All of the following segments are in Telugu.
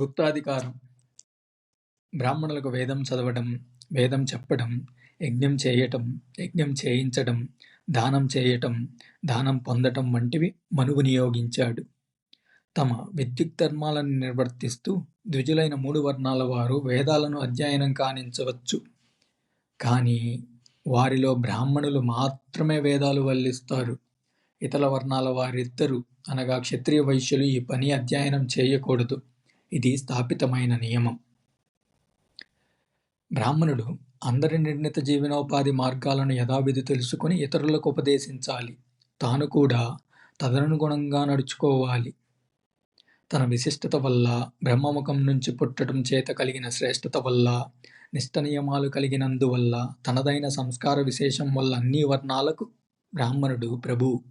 గుప్తాధికారం. బ్రాహ్మణులకు వేదం చదవడం వేదం చెప్పడం యజ్ఞం చేయటం యజ్ఞం చేయించడం దానం చేయటం దానం పొందటం వంటివి మనువు వినియోగించాడు తమ విద్యుక్ధర్మాలను నిర్వర్తిస్తూ ద్విజులైన మూడు వర్ణాల వారు వేదాలను అధ్యయనం కానించవచ్చు. కానీ వారిలో బ్రాహ్మణులు మాత్రమే వేదాలు వల్లిస్తారు. ఇతర వర్ణాల వారిద్దరూ అనగా క్షత్రియ వైశ్యులు ఈ పని అధ్యయనం చేయకూడదు. ఇది స్థాపితమైన నియమం. బ్రాహ్మణుడు అందరి నిర్ణీత జీవనోపాధి మార్గాలను యథావిధి తెలుసుకుని ఇతరులకు ఉపదేశించాలి. తాను కూడా తదనుగుణంగా నడుచుకోవాలి. తన విశిష్టత వల్ల బ్రహ్మముఖం నుంచి పుట్టడం చేత కలిగిన శ్రేష్టత వల్ల నిష్ట నియమాలు కలిగినందువల్ల తనదైన సంస్కార విశేషం వల్ల అన్ని వర్ణాలకు బ్రాహ్మణుడు ప్రభు.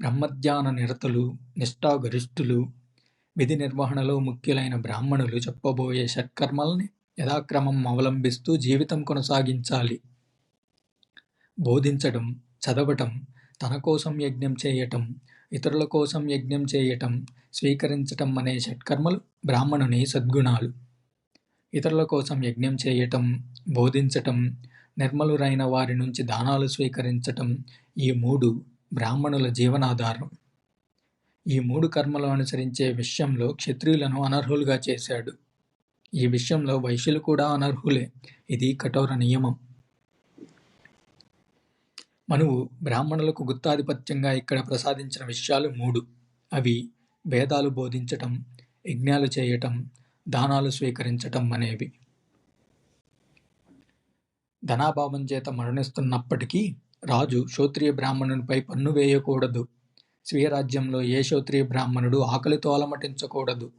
బ్రహ్మధ్యాన నిరతులు నిష్ఠాగరిష్ఠులు విధి నిర్వహణలో ముఖ్యులైన బ్రాహ్మణులు చెప్పబోయే షట్కర్మల్ని యథాక్రమం అవలంబిస్తూ జీవితం కొనసాగించాలి. బోధించడం చదవటం తన కోసం యజ్ఞం చేయటం ఇతరుల కోసం యజ్ఞం చేయటం స్వీకరించటం అనే షట్కర్మలు బ్రాహ్మణుని సద్గుణాలు. ఇతరుల కోసం యజ్ఞం చేయటం బోధించటం నిర్మలురైన వారి నుంచి దానాలు స్వీకరించటం ఈ మూడు బ్రాహ్మణుల జీవనాధారం. ఈ మూడు కర్మలు అనుసరించే విషయంలో క్షత్రియులను అనర్హులుగా చేశాడు. ఈ విషయంలో వైశ్యులు కూడా అనర్హులే. ఇది కఠోర నియమం. మనువు బ్రాహ్మణులకు గుత్తాధిపత్యంగా ఇక్కడ ప్రసాదించిన విషయాలు మూడు. అవి వేదాలు బోధించటం యజ్ఞాలు చేయటం దానాలు స్వీకరించటం అనేవి. ధనాభావం చేత మరణిస్తున్నప్పటికీ రాజు క్షోత్రియ బ్రాహ్మణునిపై పన్ను వేయకూడదు. స్వీయరాజ్యంలో ఏ క్షత్రియ బ్రాహ్మణుడు ఆకలితో అలమటించకూడదు.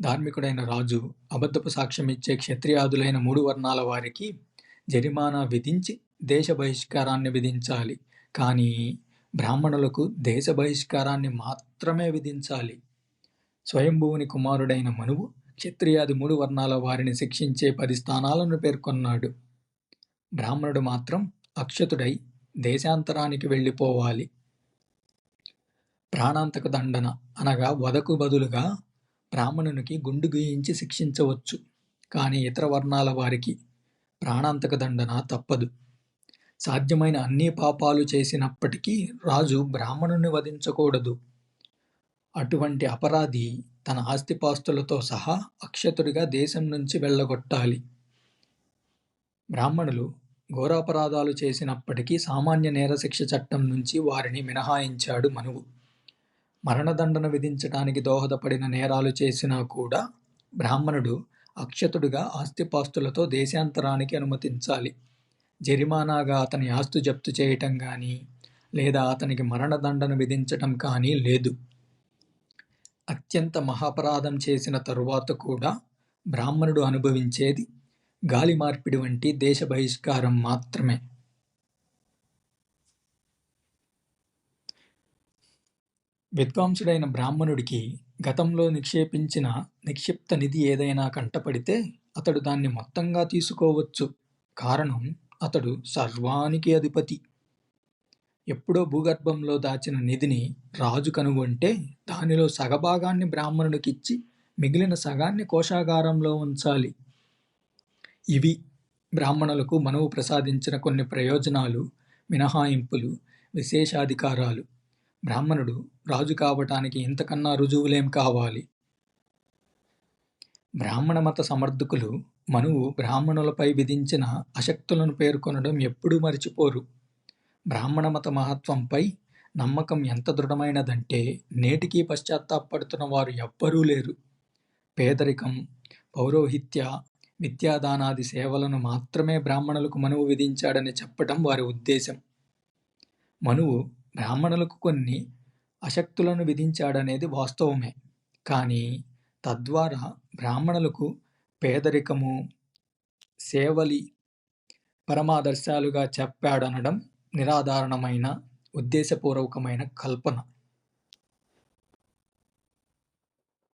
ధార్మికుడైన రాజు అబద్ధపు సాక్ష్యం ఇచ్చే క్షత్రియాదులైన మూడు వర్ణాల వారికి జరిమానా విధించి దేశ బహిష్కారాన్ని విధించాలి. కానీ బ్రాహ్మణులకు దేశ బహిష్కారాన్ని మాత్రమే విధించాలి. స్వయంభువుని కుమారుడైన మనువు క్షత్రియాది మూడు వర్ణాల వారిని శిక్షించే పది స్థానాలను పేర్కొన్నాడు. బ్రాహ్మణుడు మాత్రం అక్షతుడై దేశాంతరానికి వెళ్ళిపోవాలి. ప్రాణాంతక దండన అనగా వదకు బదులుగా బ్రాహ్మణునికి గుండు గీయించి శిక్షించవచ్చు. కానీ ఇతర వర్ణాల వారికి ప్రాణాంతక దండన తప్పదు. సాధ్యమైన అన్ని పాపాలు చేసినప్పటికీ రాజు బ్రాహ్మణుని వధించకూడదు. అటువంటి అపరాధి తన ఆస్తిపాస్తులతో సహా అక్షతుడిగా దేశం నుంచి వెళ్ళగొట్టాలి. బ్రాహ్మణులు ఘోరాపరాధాలు చేసినప్పటికీ సామాన్య నేర శిక్ష చట్టం నుంచి వారిని మినహాయించాడు మనువు. మరణదండన విధించడానికి దోహదపడిన నేరాలు చేసినా కూడా బ్రాహ్మణుడు అక్షతుడుగా ఆస్తిపాస్తులతో దేశాంతరానికి అనుమతించాలి. జరిమానాగా అతని ఆస్తు జప్తు చేయటం కానీ లేదా అతనికి మరణదండన విధించటం కానీ లేదు. అత్యంత మహాపరాధం చేసిన తరువాత కూడా బ్రాహ్మణుడు అనుభవించేది గాలి మార్పిడి వంటి దేశ బహిష్కారం మాత్రమే. విద్వాంసుడైన బ్రాహ్మణుడికి గతంలో నిక్షేపించిన నిక్షిప్త నిధి ఏదైనా కంటపడితే అతడు దాన్ని మొత్తంగా తీసుకోవచ్చు. కారణం అతడు సర్వానికి అధిపతి. ఎప్పుడో భూగర్భంలో దాచిన నిధిని రాజు కనుగొంటే దానిలో సగభాగాన్ని బ్రాహ్మణుడికిచ్చి మిగిలిన సగాన్ని కోశాగారంలో ఉంచాలి. ఇవి బ్రాహ్మణులకు మనవు ప్రసాదించిన కొన్ని ప్రయోజనాలు మినహాయింపులు విశేషాధికారాలు. బ్రాహ్మణుడు రాజు కావటానికి ఇంతకన్నా రుజువులేం కావాలి? బ్రాహ్మణ మత సమర్థకులు మనువు బ్రాహ్మణులపై విధించిన అశక్తులను పేర్కొనడం ఎప్పుడూ మరిచిపోరు. బ్రాహ్మణ మత మహత్వంపై నమ్మకం ఎంత దృఢమైనదంటే నేటికీ పశ్చాత్తాపడుతున్న వారు ఎవ్వరూ లేరు. పేదరికం పౌరోహిత్య విద్యాదానాది సేవలను మాత్రమే బ్రాహ్మణులకు మనువు విధించాడని చెప్పటం వారి ఉద్దేశం. మనువు బ్రాహ్మణులకు కొన్ని అశక్తులను విధించాడనేది వాస్తవమే. కానీ తద్వారా బ్రాహ్మణులకు పేదరికము సేవలి పరమాదర్శాలుగా చెప్పాడనడం నిరాధారణమైన ఉద్దేశపూర్వకమైన కల్పన.